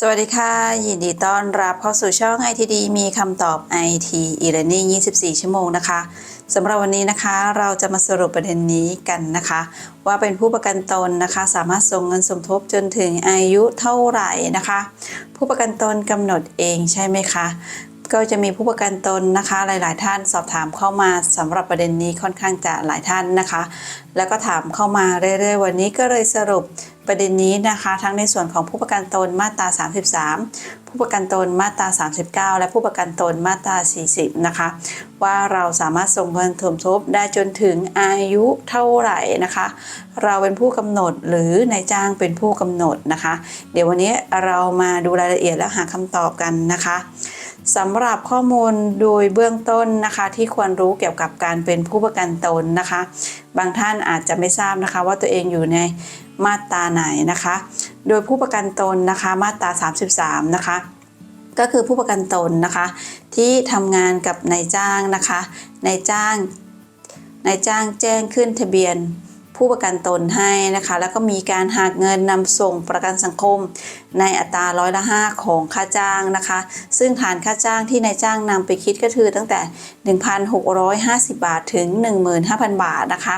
สวัสดีค่ะ ยินดีต้อนรับเข้าสู่ช่อง ITD มีคำตอบ IT e-learning 24 ชั่วโมงนะคะสำหรับวันนี้นะคะเราจะมาสรุปประเด็นนี้กันนะคะ ว่าเป็นผู้ประกันตนนะคะ สามารถส่งเงินสมทบจนถึงอายุเท่าไหร่นะคะ ผู้ประกันตนกำหนดเองใช่ไหมคะ ก็จะมีผู้ประกันตนนะคะ หลาย ๆ ท่านสอบถามเข้ามาสำหรับประเด็นนี้ค่อนข้างจะหลายท่านนะคะ แล้วก็ถามเข้ามาเรื่อย ๆ วันนี้ก็เลยสรุปประเด็นนี้นะคะ ทั้งในส่วนของผู้ประกันตนมาตรา 33 ผู้ประกันตนมาตรา 39 และผู้ประกันตนมาตรา 40 นะคะ ว่าเราสามารถส่งเงินสมทบได้จนถึงอายุเท่าไหร่นะคะ เราเป็นผู้กำหนดหรือนายจ้างเป็นผู้กำหนดนะคะ เดี๋ยววันนี้เรามาดูรายละเอียดและหาคำตอบกันนะคะ สำหรับข้อมูลโดยเบื้องต้นนะคะ ที่ควรรู้เกี่ยวกับการเป็นผู้ประกันตนนะคะ บางท่านอาจจะไม่ทราบนะคะ ว่าตัวเองอยู่ในมาตราไหนนะคะ โดยผู้ประกันตนนะคะ มาตรา 33 นะคะ ก็คือผู้ประกันตนนะคะ ที่ทำงานกับนายจ้างนะคะนายจ้างนายจ้างแจ้งขึ้นทะเบียน ผู้ประกันตนให้นะคะ แล้วก็มีการหักเงินนำส่งประกันสังคม ในอัตราร้อยละ5ของค่าจ้างนะคะ ซึ่งฐานค่าจ้างที่นายจ้างนำไปคิดก็คือตั้งแต่ 1,650 บาทถึง 15,000 บาทนะคะ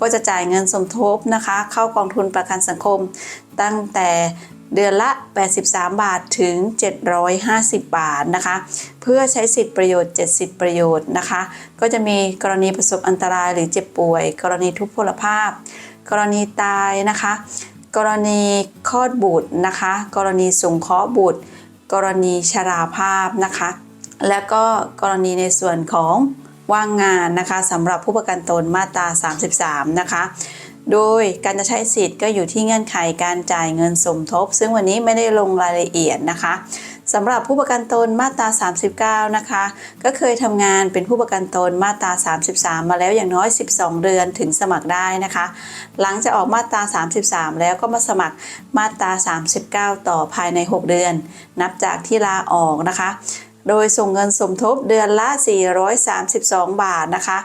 ก็จะจ่ายเงินสมทบนะคะ เข้ากองทุนประกันสังคมตั้งแต่ เดือนละ 83 บาทถึง 750 บาทนะคะ เพื่อใช้สิทธิประโยชน์ 70 ประโยชน์นะคะ ก็จะมีกรณีประสบอันตรายหรือเจ็บป่วย กรณีทุพพลภาพ กรณีตายนะคะ กรณีคลอดบุตรนะคะ กรณีสงเคราะห์บุตร กรณีชราภาพนะคะ และก็กรณีในส่วนของว่างงานนะคะสำหรับผู้ประกันตนมาตรา 33 นะคะ โดยการจะใช้สิทธิ์ก็อยู่ที่เงื่อนไขการจ่ายเงินสมทบ ซึ่งวันนี้ไม่ได้ลงรายละเอียดนะคะสำหรับผู้ประกันตนมาตรา 39 นะคะ ก็เคยทำงานเป็นผู้ประกันตนมาตรา 33 มาแล้วอย่างน้อย 12 เดือนถึงสมัครได้นะคะ หลังจากออกมาตรา 33 แล้วก็มาสมัครมาตรา 39 ต่อภายใน 6 เดือน นับจากที่ลาออกนะคะ โดยส่งเงินสมทบเดือนละ 432 บาทนะคะ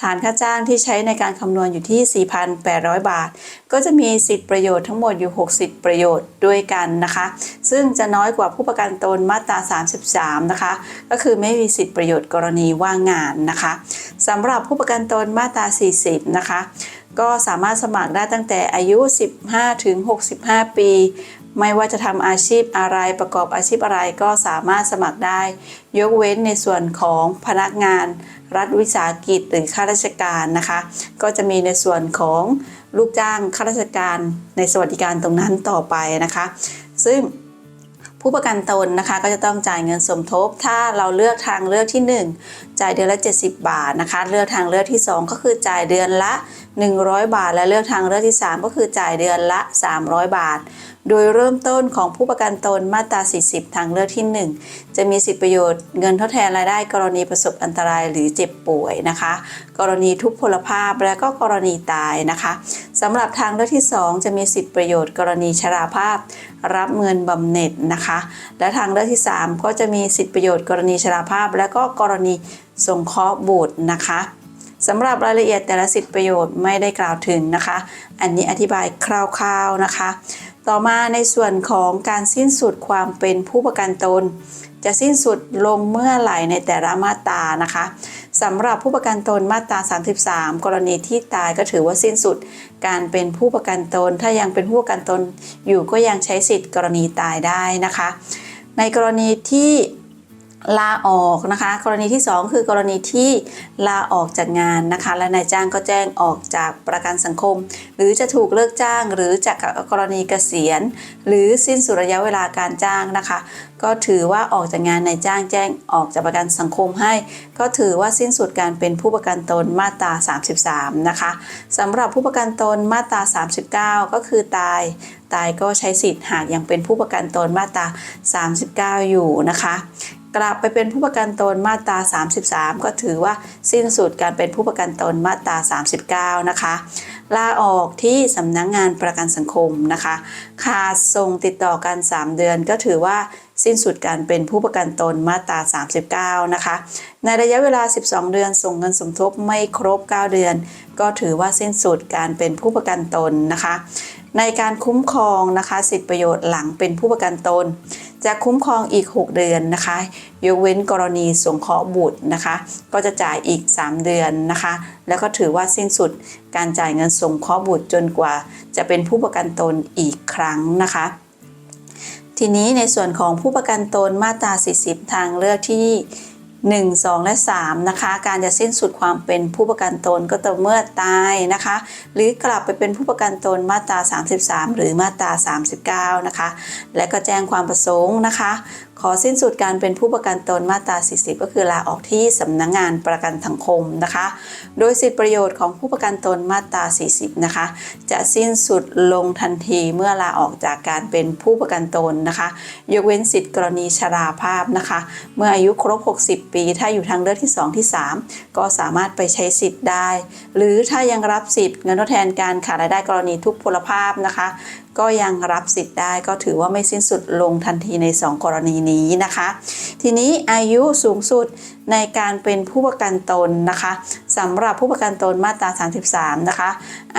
ฐานค่าจ้างที่ใช้ในการคำนวณอยู่ที่ 4,800 บาท ก็จะมีสิทธิประโยชน์ทั้งหมดอยู่ 60 ประโยชน์ด้วยกันนะคะ ซึ่งจะน้อยกว่าผู้ประกันตนมาตรา 33 นะคะ ก็คือไม่มีสิทธิประโยชน์กรณีว่างงานนะคะสำหรับผู้ประกันตนมาตรา 40 นะคะ ก็สามารถสมัครได้ตั้งแต่อายุ 15 ถึง 65 ปี ไม่ว่าจะทำอาชีพอะไรประกอบอาชีพอะไรก็สามารถสมัครได้ ยกเว้นในส่วนของพนักงาน รัฐวิสาหกิจหรือข้าราชการนะคะ ก็จะมีในส่วนของลูกจ้างข้าราชการในสวัสดิการตรงนั้นต่อไปนะคะ ซึ่งผู้ประกันตนนะคะก็จะต้องจ่ายเงินสมทบ ถ้าเราเลือกทางเลือกที่ 1 จ่ายเดือนละ 70 บาทนะคะ เลือกทางเลือกที่ 2 ก็คือจ่ายเดือนละ 100 บาท และเลือกทางเลือกที่ 3 ก็คือจ่ายเดือนละ 300 บาท โดยเริ่มต้นของผู้ประกันตนมาตรา 40 ทางเลือกที่ 1 จะมีสิทธิประโยชน์เงินทดแทนรายได้ กรณีประสบอันตรายหรือเจ็บป่วยนะคะ กรณีทุพพลภาพและก็กรณีตายนะคะสำหรับทางเลือกที่ 2 จะมีสิทธิประโยชน์ กรณีชราภาพ รับเงินบำเหน็จนะคะ และทางเลือกที่ 3 ก็จะมีสิทธิประโยชน์ กรณีชราภาพ และก็กรณีสงเคราะห์บุตรนะคะ สำหรับรายละเอียดแต่ละสิทธิประโยชน์ไม่ได้กล่าวถึงนะคะ อันนี้อธิบายคร่าวๆนะคะ ต่อมาในส่วนของการสิ้นสุดความเป็นผู้ประกันตน จะสิ้นสุดลงเมื่อไหร่ในแต่ละมาตรานะคะสำหรับผู้ประกันตนมาตรา 33 กรณีที่ตายก็ถือว่าสิ้นสุดการเป็นผู้ประกันตน ถ้ายังเป็นผู้ประกันตนอยู่ก็ยังใช้สิทธิ์กรณีตายได้นะคะ ในกรณีที่ ลาออกนะคะ กรณีที่ 2 คือกรณีที่ลาออกจากงานนะคะ และนายจ้างก็แจ้งออกจากประกันสังคม หรือจะถูกเลิกจ้างหรือจากกรณีเกษียณ หรือสิ้นสุดระยะเวลาการจ้างนะคะ ก็ถือว่าออกจากงานนายจ้างแจ้งออกจากประกันสังคมให้ ก็ถือว่าสิ้นสุดการเป็นผู้ประกันตนมาตรา 33 นะคะสำหรับผู้ประกันตนมาตรา 39 ก็คือตายตายก็ใช้สิทธิ์หากยังเป็นผู้ประกันตนมาตรา 39 อยู่นะคะ กลับไปเป็นผู้ประกันตนมาตรา 33 ก็ถือว่าสิ้นสุดการเป็นผู้ประกันตนมาตรา 39 นะคะลาออกที่สำนักงงานประกันสังคมนะคะ ขาดส่งติดต่อกัน 3 เดือนก็ถือว่าสิ้นสุดการเป็นผู้ประกันตนมาตรา 39 นะคะ ในระยะเวลา 12 เดือนส่งเงินสมทบไม่ครบ 9 เดือน ก็ถือว่าสิ้นสุดการเป็นผู้ประกันตนนะคะ ในการคุ้มครองนะคะ สิทธิประโยชน์หลังเป็นผู้ประกันตน จะคุ้มครองอีก 6 เดือนนะคะ ยกเว้นกรณีสงเคราะห์บุตรนะคะ ก็จะจ่ายอีก 3 เดือนนะคะ แล้วก็ถือว่าสิ้นสุดการจ่ายเงินสงเคราะห์บุตรจนกว่า จะเป็นผู้ประกันตนอีกครั้งนะคะ ทีนี้ในส่วนของผู้ประกันตนมาตรา 40 ทางเลือกที่ 1 2 และ 3 นะคะ การจะสิ้นสุดความเป็นผู้ประกันตนก็ต่อเมื่อตายนะคะ หรือกลับไปเป็นผู้ประกันตนมาตรา 33 หรือมาตรา 39 นะคะ และก็แจ้งความประสงค์นะคะ ขอสิ้นสุดการเป็นผู้ประกันตนมาตรา 40 ก็คือลาออกที่สำนักงงานประกันสังคมนะคะ โดยสิทธิประโยชน์ของผู้ประกันตนมาตรา 40 นะคะ จะสิ้นสุดลงทันทีเมื่อลาออกจากการเป็นผู้ประกันตนนะคะ ยกเว้นสิทธิกรณีชราภาพนะคะ เมื่ออายุครบ 60 ปี ถ้าอยู่ทางเลือกที่ 2 ที่ 3 ก็สามารถไปใช้สิทธิ์ได้ หรือถ้ายังรับสิทธิ์เงินทดแทนการขาดรายได้กรณีทุกพลภาพนะคะ ก็ยังรับสิทธิ์ได้ก็ถือว่าไม่สิ้นสุดลงทันทีใน 2 กรณีนี้นะคะ ทีนี้อายุสูงสุดในการเป็นผู้ประกันตนนะคะสำหรับผู้ประกันตนมาตรา 33 นะคะ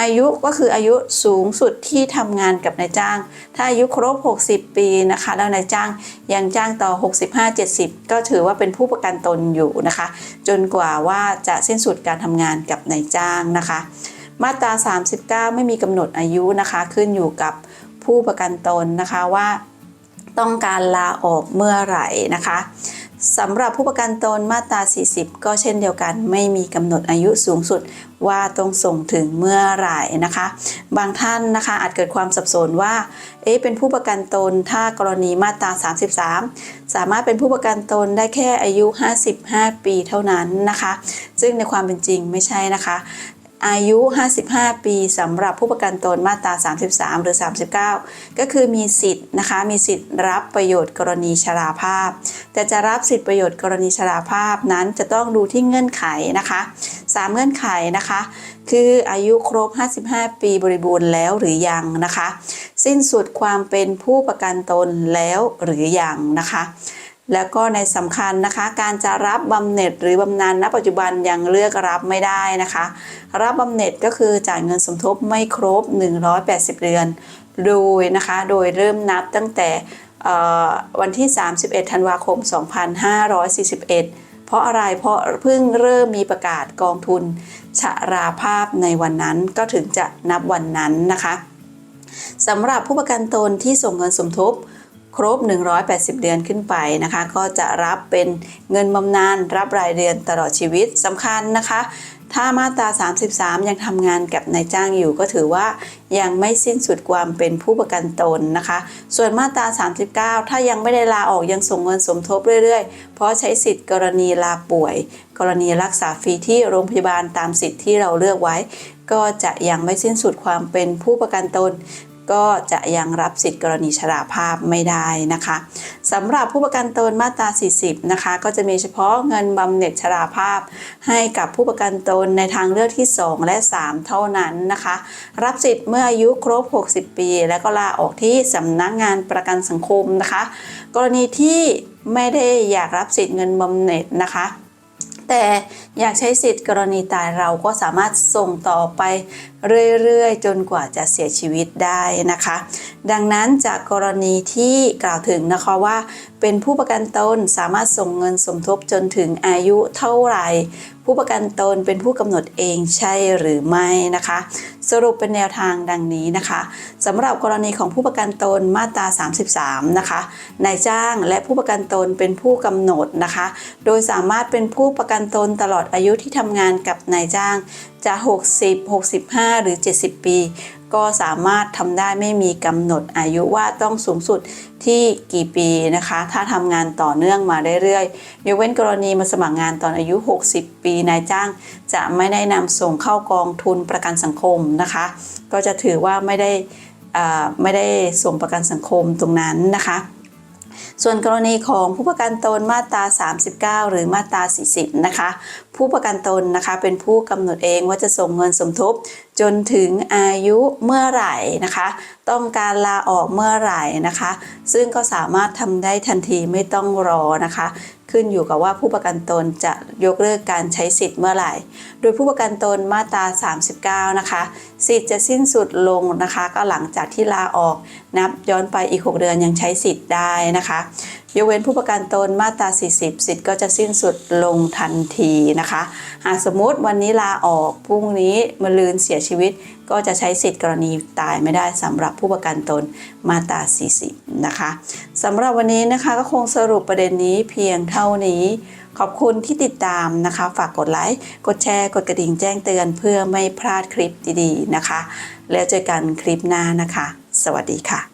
อายุก็คืออายุสูงสุดที่ทำงานกับนายจ้าง ถ้าอายุครบ 60 ปีนะคะ แล้วนายจ้างยังจ้างต่อ 65-70 ก็ถือว่าเป็นผู้ประกันตนอยู่นะคะ จนกว่าว่าจะสิ้นสุดการทำงานกับนายจ้างนะคะ มาตรา 39 ไม่มีกำหนดอายุนะคะ ขึ้นอยู่กับผู้ประกันตนนะคะว่าต้องการลาออกเมื่อไหร่นะคะสำหรับผู้ประกันตนมาตรา 40 ก็เช่นเดียวกัน ไม่มีกำหนดอายุสูงสุดว่าต้องส่งถึงเมื่อไหร่นะคะ บางท่านนะคะอาจเกิดความสับสนว่า เอ๊ะเป็นผู้ประกันตนถ้ากรณีมาตรา 33 สามารถเป็นผู้ประกันตนได้แค่อายุ 55 ปีเท่านั้นนะคะ ซึ่งในความเป็นจริงไม่ใช่นะคะ อายุ 55 ปีสำหรับผู้ประกันตนมาตรา 33 หรือ 39 ก็คือมีสิทธิ์นะคะ มีสิทธิ์รับประโยชน์กรณีชราภาพ แต่จะรับสิทธิประโยชน์กรณีชราภาพนั้นจะต้องดูที่เงื่อนไขนะคะ 3 เงื่อนไขนะคะ คืออายุครบ 55 ปีบริบูรณ์แล้วหรือยังนะคะ สิ้นสุดความเป็นผู้ประกันตนแล้วหรือยังนะคะ แล้วก็ในสำคัญนะคะ การจะรับบำเหน็จหรือบำนาญณปัจจุบันยังเลือกรับไม่ได้นะคะ รับบำเหน็จก็คือจ่ายเงินสมทบไม่ครบ 180 เดือนโดยนะคะ โดยเริ่มนับตั้งแต่วันที่ 31 ธันวาคม 2541 เพราะอะไรเพราะเพิ่งเริ่มมีประกาศกองทุนชราภาพในวันนั้นก็ถึงจะนับวันนั้นนะคะสำหรับผู้ประกันตนที่ส่งเงินสมทบ ครบ 180 เดือนขึ้นไปนะคะ ก็จะรับเป็นเงินบำนาญรับรายเดือนตลอดชีวิตสำคัญนะคะ ถ้ามาตรา 33 ยังทำงานกับนายจ้างอยู่ก็ถือว่ายังไม่สิ้นสุดความเป็นผู้ประกันตนนะคะ ส่วนมาตรา 39 ถ้ายังไม่ได้ลาออกยังส่งเงินสมทบเรื่อยๆ เพราะใช้สิทธิ์กรณีลาป่วย กรณีรักษาฟรีที่โรงพยาบาลตามสิทธิ์ที่เราเลือกไว้ ก็จะยังไม่สิ้นสุดความเป็นผู้ประกันตน ก็จะยังรับสิทธิกรณีชราภาพไม่ได้นะคะสำหรับผู้ประกันตนมาตรา 40 นะคะ ก็จะมีเฉพาะเงินบำเหน็จชราภาพ ให้กับผู้ประกันตนในทางเลือกที่ 2 และ 3 เท่านั้นนะคะ รับสิทธิ์เมื่ออายุครบ 60 ปี และก็ลาออกที่สำนักงานประกันสังคมนะคะ กรณีที่ไม่ได้อยากรับสิทธิ์เงินบำเหน็จนะคะ แต่อยากใช้สิทธิ์กรณีตายเราก็สามารถส่งต่อไปเรื่อยๆ จนกว่าจะเสียชีวิตได้นะคะ ดังนั้นจากกรณีที่กล่าวถึงนะคะว่า เป็นผู้ประกันตนสามารถส่งเงินสมทบจนถึงอายุเท่าไหร่ ผู้ประกันตนเป็นผู้กำหนดเองใช่หรือไม่นะคะ สรุปเป็นแนวทางดังนี้นะคะสำหรับกรณีของผู้ประกันตนมาตรา 33 นะคะนายจ้างและผู้ประกันตนเป็นผู้กำหนดนะคะ โดยสามารถเป็นผู้ประกันตนตลอดอายุที่ทำงานกับนายจ้างจะ 60 65 หรือ 70 ปี ก็สามารถทำได้ไม่มีกำหนดอายุว่าต้องสูงสุดที่กี่ปีนะคะ ถ้าทำงานต่อเนื่องมาเรื่อยๆยกเว้นกรณีมาสมัครงานตอนอายุ 60 ปีนายจ้าง จะไม่ได้นำส่งเข้ากองทุนประกันสังคมนะคะ ก็จะถือว่าไม่ได้ไม่ได้ส่งประกันสังคมตรงนั้นนะคะส่วนกรณีของผู้ประกันตนมาตรา 39 หรือมาตรา 40 นะคะ ผู้ประกันตนนะคะเป็นผู้กำหนดเองว่าจะส่งเงินสมทบ จนถึงอายุเมื่อไหร่นะคะ ต้องการลาออกเมื่อไหร่นะคะ ซึ่งก็สามารถทำได้ทันทีไม่ต้องรอนะคะ ขึ้นอยู่กับว่าผู้ประกันตนจะยกเลิกการใช้สิทธิ์เมื่อไหร่ โดยผู้ประกันตนมาตรา 39 นะคะ สิทธิ์จะสิ้นสุดลงนะคะ ก็หลังจากที่ลาออกนับย้อนไปอีก 6 เดือนยังใช้สิทธิ์ได้นะคะ ยกเว้นผู้ประกันตนมาตรา 40 สิทธิ์ก็จะสิ้นสุดลงทันทีนะคะ หากสมมุติวันนี้ลาออกพรุ่งนี้มะลืนเสียชีวิต ก็จะใช้สิทธิ์กรณีตายไม่ได้สำหรับผู้ประกันตนมาตรา 40 นะคะสำหรับวันนี้นะคะก็คงสรุปประเด็นนี้เพียงเท่านี้ขอบคุณที่ติดตามนะคะ ฝากกดไลค์ กดแชร์ กดกระดิ่งแจ้งเตือนเพื่อไม่พลาดคลิปดีๆนะคะ แล้วเจอกันคลิปหน้านะคะ สวัสดีค่ะ